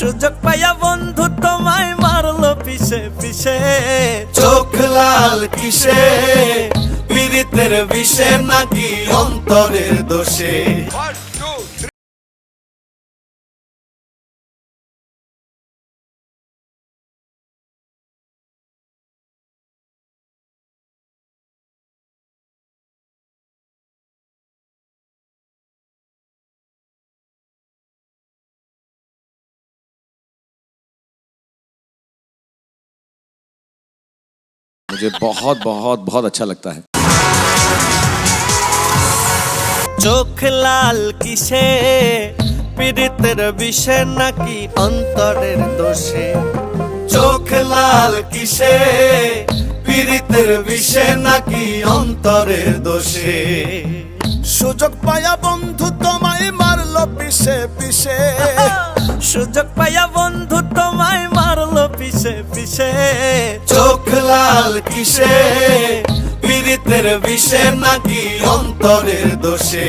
সুযোগ পাইয়া বন্ধু তোমায় মারলো পিছে পিছে। চোখ লাল কিসে? পীড়িতের বিষে নাকি অন্তরের দোষে? मुझे बहुत बहुत बहुत अच्छा लगता है চোখ লাল কিসে পীড়িতের বিষে নাকি অন্তরের দোষে চোখ লাল কিসে পীড়িতের বিষে নাকি অন্তরের দোষে সুযোগ পায়া বন্ধু তোমায় মারলো পিছে পিছে সুযোগ পাইয়া বন্ধু তোমায় মারলো পিছে পিছে। চোখ লাল কিসে? পীড়িতের বিষে নাকি অন্তরের দোষে?